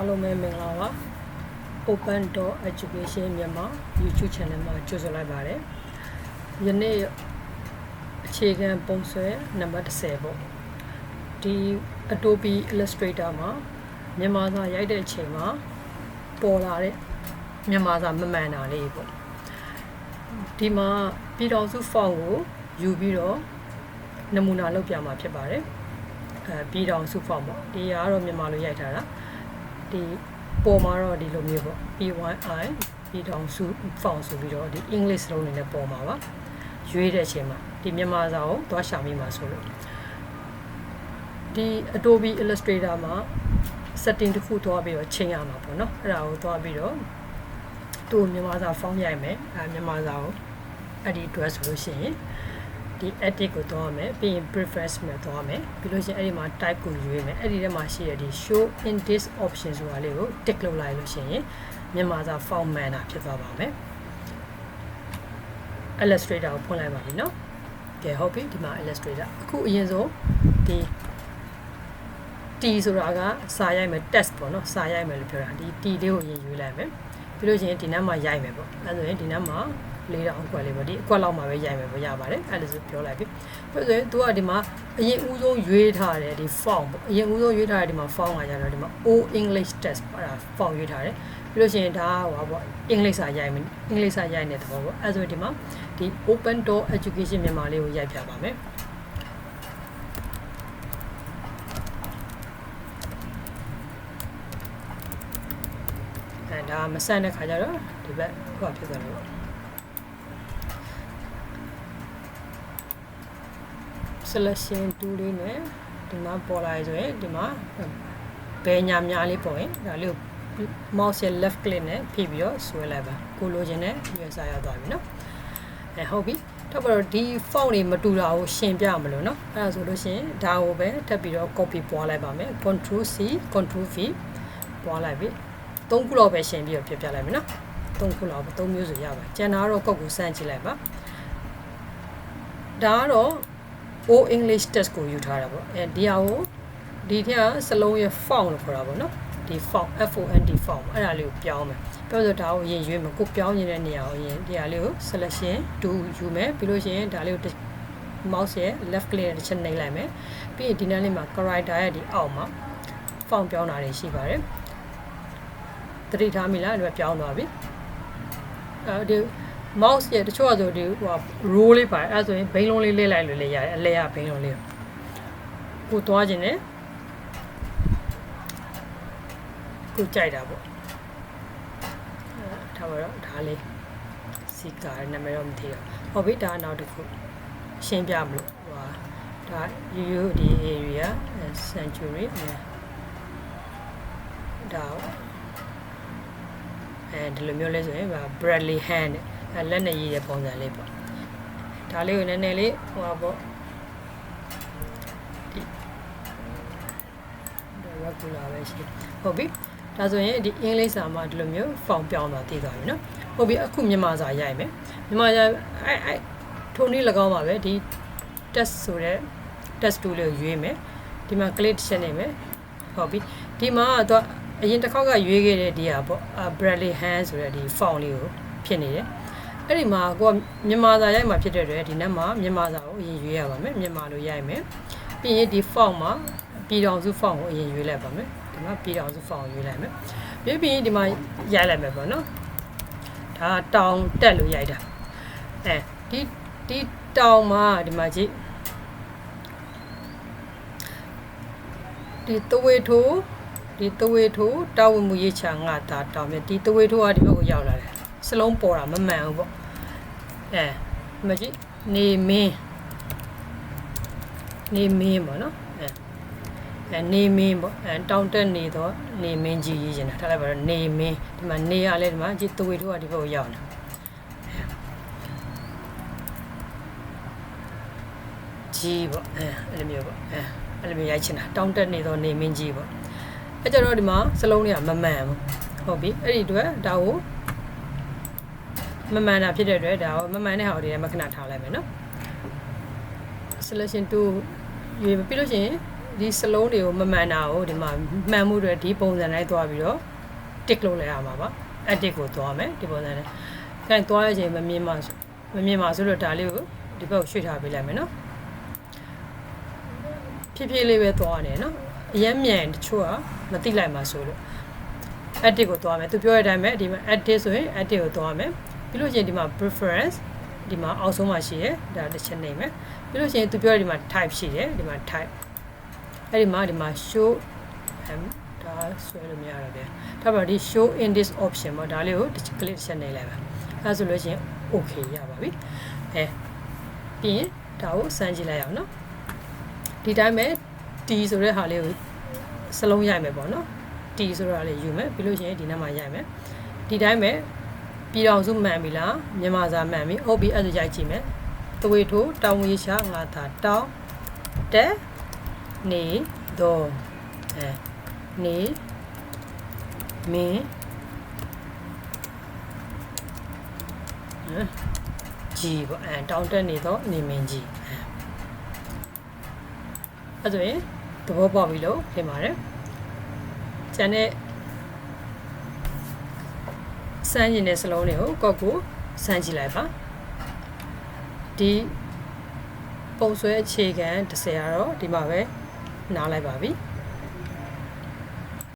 အားလုံးပဲမင်္ဂလာပါ Open Door Education မြန်မာ YouTube Channel မှာကြိုဆိုလိုက်ပါတယ်ယနေ့အခြေခံပုံဆွဲနံပါတ်10ပေါ့ဒီ Adobe Illustrator မှာမြန်မာစာရိုက်တဲ့အချိန်မှာပေါ်လာတဲ့မြန်မာစာမမှန်တာလေးပေါ့ဒီမှာပြည်တော်စု font ကိုယူပြီးတော့နမူနာလုပ်ပြမှာဖြစ်ပါတယ်အဲပြည်တော်စု font ပေါ့ဒီကတော့မြန်မာလိုရိုက်ထားတာ ဒီပေါ်မှာတော့ဒီလိုမျိုးပေါ့ P1I ပြည်တော်စု font ဆိုပြီးတော့ဒီ English လုံးနေနဲ့ပေါ်မှာပါရွေးတဲ့အချိန်မှာဒီမြန်မာစာကိုသွားရှာမိမှာဆိုလို့ဒီ Adobe Illustrator မှာ setting တစ်ခုသွားပြီးတော့ချိန်ရမှာပေါ့နော်အဲ့ဒါကိုသွားပြီးတော့သူ့မြန်မာစာ font ရိုက်မယ်အဲမြန်မာစာကိုအဲ့ဒီအတွက်ဆိုလို့ရှိရင် ဒီ edit ကိုသွားမယ်ပြီးရင် preference မှာသွားမယ်ပြီးလို့ရှိရင်အဲ့ဒီမှာ type ကိုရွေးမယ်အဲ့ဒီထဲမှာရှိတဲ့ဒီ show in this option ဆိုတာလေးကို tick လုပ်လိုက်လို့ရှိရင်မြန်မာစာ font မှန်တာဖြစ်သွားပါမယ် illustrator ကိုဖွင့်လိုက်ပါပြီเนาะကဲဟုတ်ပြီဒီမှာ illustrator အခုအရင်ဆုံးဒီ T ဆိုတာကစာရိုက်မယ် test ပေါ့နော်စာရိုက်မယ်လို့ပြောတာဒီ T လေးကိုရင်ယူလိုက်မယ်ပြီးလို့ရှိရင်ဒီနမ်းမှာရိုက်မယ်ပေါ့အဲဆိုရင်ဒီနမ်းမှာ လေးတောင်အကွက်လေးပေါ့ဒီအကွက်လောက်မှာပဲရိုက်မယ်ပေါ့ရပါတယ်အဲလိုဆိုပြောလိုက်ပြီပြီးဆိုရင် तू ကဒီမှာအရင်ဦးဆုံးရွေးထားတယ်ဒီ font ပေါ့အရင်ဦးဆုံးရွေးထားတဲ့ဒီမှာ font ကကြတော့ဒီမှာ O English test ပေါ့အဲဒါ font ရွေးထားတယ်ပြီးလို့ရှိရင်ဒါဟိုပါပေါ့ English စာရိုက်မယ် English စာရိုက်နေတဲ့သဘောပေါ့အဲဆိုဒီမှာဒီ open door education မြန်မာလေးကိုရိုက်ပြပါမယ်အဲဒါမဆန့်တဲ့ခါကျတော့ဒီဘက်ဟိုဖြစ်သွားတယ်ပေါ့ selection tool လေးနဲ့ဒီမှာပေါ်လာရဆိုရင်ဒီမှာဘယ်ညာများလေးပေါ်ရင်ဒါလေးကို mouse ရဲ့ left click နဲ့ဖိပြီးတော့ဆွဲလိုက်ပါကိုလိုချင်တဲ့ညွှန်စာရောက်သွားပြီနော်အဲဟုတ်ပြီတော့ပြီးတော့ဒီ font တွေမတူတာကိုရှင်းပြမလို့နော်အဲဒါဆိုလို့ရှိရင်ဒါကိုပဲထပ်ပြီးတော့ copy ပွားလိုက်ပါမယ် control c control v ပွားလိုက်ပြီသုံးခုလောက်ပဲရှင်းပြီးတော့ပြပြလိုက်မယ်နော်သုံးခုလောက်သုံးမျိုးဆိုရပါကျန်တာတော့ကောက်ကိုစမ်းကြည့်လိုက်ပါဒါကတော့ O English test ကိုယူထားတာပေါ့အဲဒီဟာကိုဒီထက်ကစလုံးရဲ့ font လို့ခေါ်တာပေါ့နော်ဒီ font F O N D font အဲ့ဒါလေးကိုပြောင်းမယ်ပြောဆိုဒါကိုရင်ရွေးမယ်ကိုပြောင်းနေတဲ့နေရာကိုရင်ဒီဟာလေးကို selection 2ယူမယ်ပြီးလို့ရှိရင်ဒါလေးကို mouse ရဲ့ left click နဲ့တစ်ချက်နှိပ်လိုက်မယ်ပြီးရင်ဒီနားလေးမှာ character ရဲ့ဒီအောက်မှာ font ပြောင်းတာတွေရှိပါတယ်သတိထားမိလားဒီမှာပြောင်းသွားပြီအဲဒီ mouse ရဲ့တချို့ကဆိုဒီဟို row လေးပါတယ်အဲဆိုရင်ဘိန်းလုံးလေးလေးလိုက်လို့လည်းရတယ်အလဲရဘိန်းလုံးလေးကိုသွားခြင်းနဲ့ကိုကြိုက်တာပေါ့အဲထားပါတော့ဒါလေးစီကာနာမည်တော့မသိတော့ဟုတ်ပြီဒါနောက်တစ်ခုရှင်းပြမလို့ဟိုဟာဒါရိုးရိုးဒီ area century ဒါအဲဒီလိုမျိုးလဲဆိုရင် Bradley hand နဲ့ လက်နဲ့ရေးတဲ့ပုံစံလေးပေါ့ဒါလေးကိုနည်းနည်းလေးဟိုပါပေါ့ဒီ regular ပဲရှိဟုတ်ပြီဒါဆိုရင်ဒီအင်္ဂလိပ်စာမှာဒီလိုမျိုးဖောင်ပြောင်းသွားတည်သွားပြီနော်ဟုတ်ပြီအခုမြန်မာစာရိုက်မယ်မြန်မာစာအဲအဲထိုနည်း၎င်းပါပဲဒီ test ဆိုတဲ့ test tool လေးကိုရွေးမယ်ဒီမှာ click ချက်နေမယ်ဟုတ်ပြီဒီမှာတော့အရင်တစ်ခေါက်ကရွေးခဲ့တဲ့ဒီဟာပေါ့ Bradley Hand ဆိုတဲ့ဒီ font လေးကိုဖြစ်နေတယ် အဲ့ဒီမှာကိုကမြန်မာစာရိုက်မှာဖြစ်တဲ့အတွက်ဒီနက်မှာမြန်မာစာကိုအရင်ရွေးရပါမယ်မြန်မာလိုရိုက်မယ်ပြီးရင်ဒီ font မှာပြည်တော်စု font ကိုအရင်ရွေးလိုက်ပါမယ်ဒီမှာပြည်တော်စု font ကိုရွေးလိုက်မယ်ပြီးပြီးဒီမှာရိုက်လိုက်မယ်ပေါ့နော်ဒါတောင်တက်လို့ရိုက်တာအဲဒီဒီတောင်မှာဒီမှာကြည့်ဒီတဝေထိုးဒီတဝေထိုးတာဝန်မူရေးချာငါတာတောင်မြဒီတဝေထိုးကဒီဘက်ကိုရောက်လာတယ်စလုံးပေါ်တာမမှန်ဘူးပေါ့ အဲမကြည့်နေမင်းနေမင်းပေါ့နော်အဲအဲနေမင်းပေါ့အဲတောင်တက်နေတော့နေမင်းကြီးရေးချင်တာထားလိုက်ပါတော့နေမင်းဒီမှာနေရလဲဒီမှာကြည့်တဝေထိုးကဒီဘက်ကိုရောက်လာကြီးပေါ့အဲအဲ့လိုမျိုးပေါ့အဲအဲ့လိုမျိုးရိုက်ချင်တာတောင်တက်နေတော့နေမင်းကြီးပေါ့အဲ့ကြတော့ဒီမှာစလုံးတွေကမမှန်ဘူးဟုတ်ပြီအဲ့ဒီအတွက်ဒါကို မမှန်တာဖြစ်တဲ့အတွက်ဒါကိုမမှန်တဲ့ဟာကိုဒီထဲမှာခဏထားလိုက်မယ်နော် selection 2ရွေးပြီးလို့ရှိရင်ဒီစလုံးတွေကိုမမှန်တာကိုဒီမှာမှန်မှုတွေဒီပုံစံတိုင်းသွားပြီးတော့တစ်လို့လိုက်ရမှာပါ edit ကိုသွားမယ်ဒီပုံစံနဲ့ခိုင်သွားရချိန်မမြင်မှဆိုမမြင်မှဆိုတော့ဒါလေးကိုဒီဘက်ကိုရွှေ့ထားပေးလိုက်မယ်နော်ဖြည်းဖြည်းလေးပဲသွားနေနော်အရင်မြန်တချို့ကမသိလိုက်မှဆိုလို့ edit ကိုသွားမယ်သူပြောတဲ့အတိုင်းပဲဒီမှာ edit ဆိုရင် edit ကိုသွားမယ် ပြီးလို့ရှိရင်ဒီမှာ preference ဒီမှာအောက်ဆုံးမှာရှိရဲဒါတစ်ချက်နေမယ်ပြီးလို့ရှိရင်သူပြောတဲ့ဒီမှာ type ရှိတယ်ဒီမှာ type အဲ့ဒီမှာဒီမှာ show um ဒါဆွဲလို့မရတော့ဗျာဒါပေမဲ့ဒီ show in this option ပေါ့ဒါလေးကိုတစ်ချက် click တစ်ချက်နေလိုက်ပါအဲဆိုလို့ရှိရင် okay ရပါပြီအဲပြီးရင်ဒါကိုစမ်းကြည့်လိုက်အောင်နော်ဒီတိုင်းပဲ T ဆိုတဲ့ဟာလေးကိုစလုံးရိုက်မယ်ပေါ့နော် T ဆိုတာလေးယူမယ်ပြီးလို့ရှိရင်ဒီနားမှာရိုက်မယ်ဒီတိုင်းပဲ ပြည်တော်စုမှန်ပြီလားမြန်မာစာမှန်ပြီဟုတ်ပြီအဲ့ဒါရိုက်ကြည့်မယ်သွေးထိုးတောင်းဝေးရှာငါသာတောင်းတက်နေတော့အဲနေမင်းဟမ်ကြီးပေါ့အဲတောင်းတက်နေတော့နေမင်းကြီးအဲ့ဒါရင်သဘောပေါက်ပြီလို့ထင်ပါတယ်ကျန်တဲ့ စမ်းရင်တဲ့စလုံးတွေကိုကော့ကိုစမ်းကြည့်လိုက်ပါဒီပုံဆွဲအခြေခံ30ကတော့ဒီမှာပဲနားလိုက်ပါပြီ။